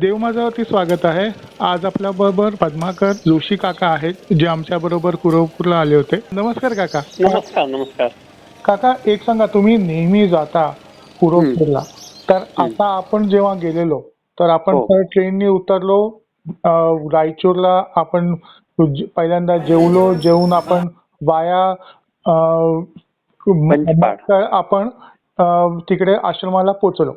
देव माझ्यावरती स्वागत आहे. आज आपल्या बरोबर पद्माकर जोशी काका आहेत जे आमच्या बरोबर कुरवपूरला आले होते. नमस्कार काका. नमस्कार नमस्कार. काका एक सांगा तुम्ही नेहमी जाता कुरवपूरला. तर आता आपण जेव्हा गेलेलो तर आपण हो. ट्रेननी उतरलो रायचूरला आपण पहिल्यांदा जेवलो जेवून आपण वाया. आपण तिकडे आश्रमाला पोचलो.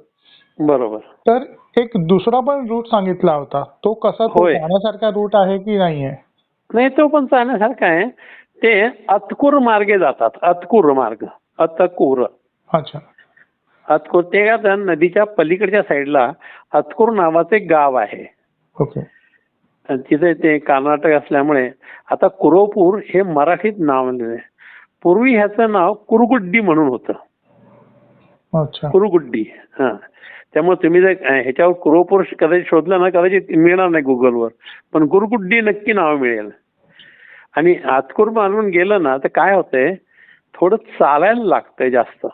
बरोबर. तर एक दुसरा पण रूट सांगितला होता. तो कसा तो होय. जाण्यासारखा रूट आहे की नाहीये? नाही तो पण चालण्यासारखा आहे. ते अतकूर मार्गे जातात. अतकूर मार्ग. अतकूर. अच्छा. अतकूर ते आता नदीच्या पलीकडच्या साईडला अतकूर नावाचं एक गाव आहे. ओके. आणि तिथे ते कर्नाटक असल्यामुळे आता कुरोपूर हे मराठीत नाव आहे. पूर्वी ह्याचं नाव कुरगुड्डी म्हणून होतं. अच्छा. कुरुगुड्डी हा. त्यामुळे तुम्ही जर ह्याच्यावर कुरोपूर कदाचित शोधलं ना कदाचित मिळणार नाही गुगलवर पण गुरुगुड्डी नक्की नाव मिळेल. आणि आतकूर मानून गेलं ना तर काय होतंय? थोडं चालायला लागतंय जास्त.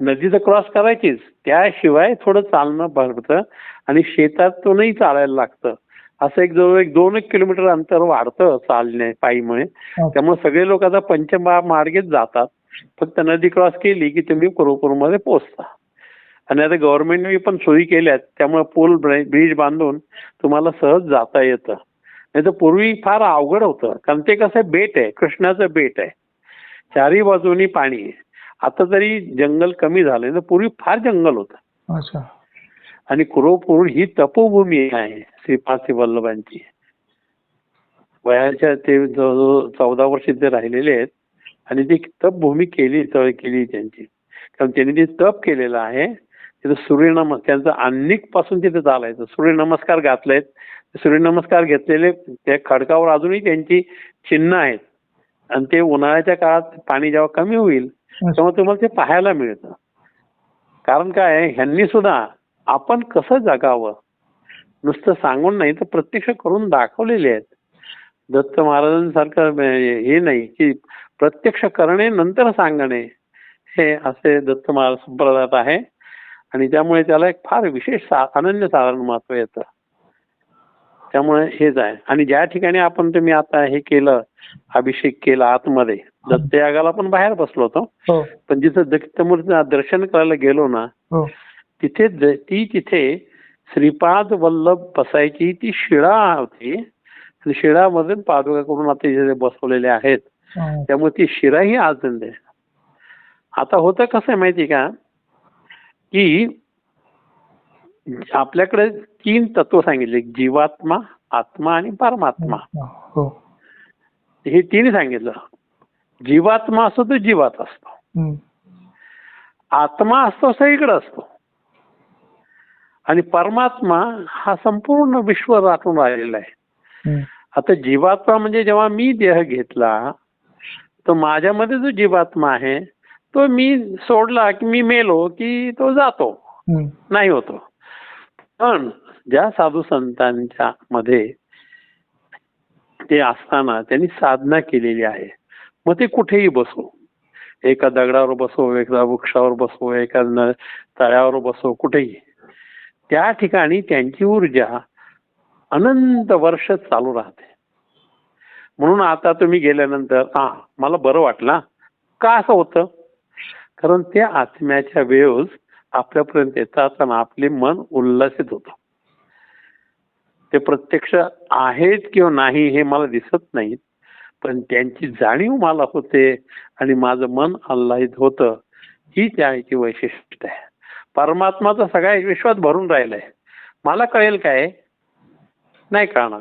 नदी तर क्रॉस करायचीच. त्याशिवाय थोडं चालणं पडतं आणि शेतातूनही चालायला लागतं. असं एक जवळ एक दोन एक किलोमीटर अंतर वाढतं चालणे पायीमुळे. त्यामुळे सगळे लोक आता पंचमा मार्गेच जातात. फक्त नदी क्रॉस केली की तुम्ही कुरुपूरमध्ये पोहोचता आणि आता गव्हर्नमेंटने पण सोयी केल्यात त्यामुळे पूल ब्रिज बांधून तुम्हाला सहज जाता येतं. नाही तर पूर्वी फार अवघड होतं कारण ते कसं बेट आहे कृष्णाचं बेट आहे. चारही बाजूनी पाणी आहे. आता तरी जंगल कमी झालंय तर पूर्वी फार जंगल होतं. अच्छा. आणि कुरोपूर ही तपोभूमी आहे श्रीपाद वल्लभांची. वयाच्या ते जवळजवळ चौदा वर्ष ते राहिलेले आहेत आणि ती तपभूमी केली केली त्यांची. कारण त्यांनी ते तप केलेलं आहे तिथं सूर्यनम त्यांचं अन्निकपासून तिथे चालायचं. सूर्यनमस्कार घातलेत. सूर्यनमस्कार घेतलेले त्या खडकावर अजूनही त्यांची चिन्ह आहेत. आणि ते उन्हाळ्याच्या काळात पाणी जेव्हा कमी होईल तेव्हा तुम्हाला ते पाहायला मिळतं. कारण काय ह्यांनी सुद्धा आपण कसं जगावं? नुसतं सांगून नाही तर प्रत्यक्ष करून दाखवलेले आहेत. दत्त महाराजांसारखं हे नाही की प्रत्यक्ष करणे नंतर सांगणे. हे असे दत्त महाराज संप्रदायात आहे. आणि त्यामुळे त्याला एक फार विशेष सा अनन्य साधारण महत्त्व येतं. त्यामुळे हेच आहे. आणि ज्या ठिकाणी आपण तुम्ही आता हे केलं अभिषेक केला आतमध्ये दत्तयागाला पण बाहेर बसलो होतो. हो. पण जिथं दत्तमूर्ती दर्शन करायला गेलो ना हो. तिथे ती तिथे श्रीपाद वल्लभ बसायची ती शिळा होती. आणि शिळामध्ये पादुका करून आता इथे बसवलेले आहेत हा. त्यामुळे ती शिरा ही आजंद आहे. आता होतं कसं आहे माहिती का? की आपल्याकडे तीन तत्व सांगितले जीवात्मा आत्मा आणि परमात्मा. हो. हे तिन्ही सांगितलं. जीवात्मा असतो तो जीवात असतो. आत्मा असतो सगळीकडे असतो. आणि परमात्मा हा संपूर्ण विश्व राखून राहिलेला आहे. आता जीवात्मा म्हणजे जेव्हा मी देह घेतला तर माझ्यामध्ये जो जीवात्मा आहे तो मी सोडला की मी मेलो की तो जातो. नाही होतो. पण ज्या साधू संतांच्या मध्ये ते असताना त्यांनी साधना केलेली आहे. मग ते कुठेही बसो. एका दगडावर बसो एका वृक्षावर बसो एका न- तळ्यावर बसो कुठेही. त्या ठिकाणी त्यांची ऊर्जा अनंत वर्ष चालू राहते. म्हणून आता तुम्ही गेल्यानंतर हा मला बरं वाटलं. का असं होतं? कारण त्या आत्म्याच्या वेव्स आपल्यापर्यंत येतात आणि आपले मन उल्लसित होतं. ते प्रत्यक्ष आहेत किंवा नाही हे मला दिसत नाहीत पण त्यांची जाणीव मला होते आणि माझं मन आल्लाहित होतं. ही त्याची वैशिष्ट्य आहे. परमात्माचा सगळ्या विश्वात भरून राहिलाय. मला कळेल काय? नाही कळणार.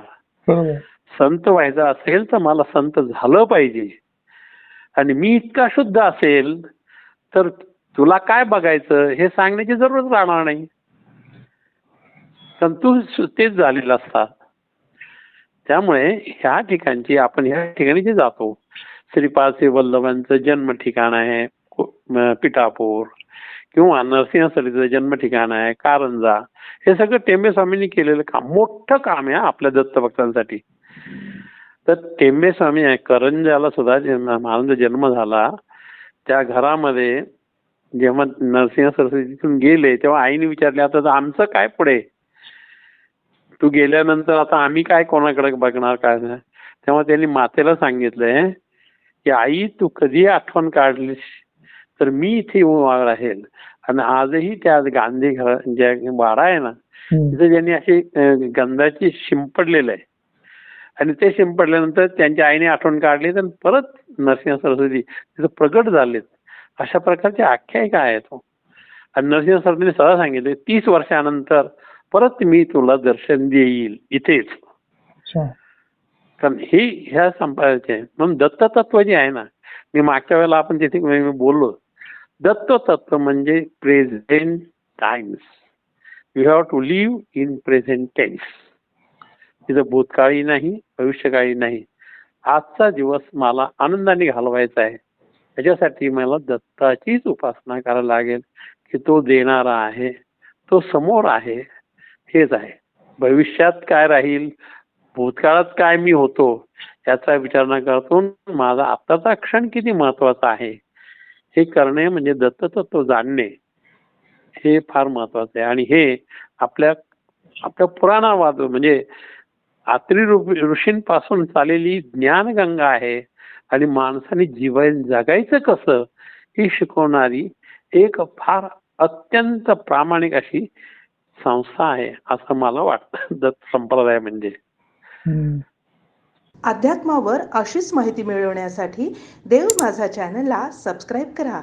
संत व्हायचं असेल तर मला संत झालं पाहिजे. आणि मी इतका शुद्ध असेल तर तुला काय बघायचं? हे सांगण्याची जरूरच राहणार नाही. तंतू तू तेच झालेलं असतात त्यामुळे ह्या ठिकाणची आपण ह्या ठिकाणी जे जातो. श्रीपाद वल्लभांचं जन्म ठिकाण आहे पिठापूर. किंवा नरसिंहसरीचं जन्म ठिकाण आहे कारंजा. हे सगळं टेंबे स्वामींनी केलेलं काम मोठं काम आहे आपल्या दत्त भक्तांसाठी तर टेंबे स्वामी आहे करंजाला सुद्धा महाराजांचा जन्म झाला. त्या घरामध्ये जेव्हा नरसिंह सरस्वती तिथून गेले तेव्हा आईने विचारले आता आमचं काय पुढे? तू गेल्यानंतर आता आम्ही काय कोणाकडे बघणार काय नाही? तेव्हा त्यांनी मातेला सांगितलंय की आई तू कधी आठवण काढलीस? तर मी इथे उभा राहील. आणि आजही त्या गांधी घर ज्या वाडा आहे ना. तिथे ज्यांनी अशी गंधाची शिंपडलेलं आहे. आणि ते शिंपडल्यानंतर त्यांच्या आईने आठवण काढली तर परत नरसिंह सरस्वती तिथं प्रगट झालेत. अशा प्रकारची आख्यायिका आहे तो आणि नरसिंह सरस्वतीने सरळ सांगितले तीस वर्षानंतर परत मी तुला दर्शन देईल इथेच. कारण हे ह्या संपादचे म्हणून दत्त तत्व जे आहे ना मी मागच्या वेळेला आपण तिथे मी बोललो दत्त तत्व म्हणजे present times you have to live in present tense तिथं भूतकाळी नाही भविष्यकाळी नाही. आजचा दिवस मला आनंदाने घालवायचा आहे. त्याच्यासाठी मला दत्ताचीच उपासना करायला लागेल की तो देणारा आहे तो समोर आहे हेच आहे. भविष्यात काय राहील भूतकाळात काय मी होतो याचा विचार न करतो माझा आत्ताचा क्षण किती महत्त्वाचा आहे हे करणे म्हणजे दत्ततत्व जाणणे हे फार महत्वाचं आहे. आणि हे आपल्या आपल्या पुराणावाद म्हणजे आत्री ऋषींपासून चाललेली ज्ञानगंगा आहे आणि माणसाने जीवन जगायचं कसं ही शिकवणारी एक फार अत्यंत प्रामाणिक अशी संस्था आहे असं मला वाटतं. दत्त संप्रदाय म्हणजे. अध्यात्मावर अशीच माहिती मिळवण्यासाठी देव माझा चॅनलला सबस्क्राईब करा.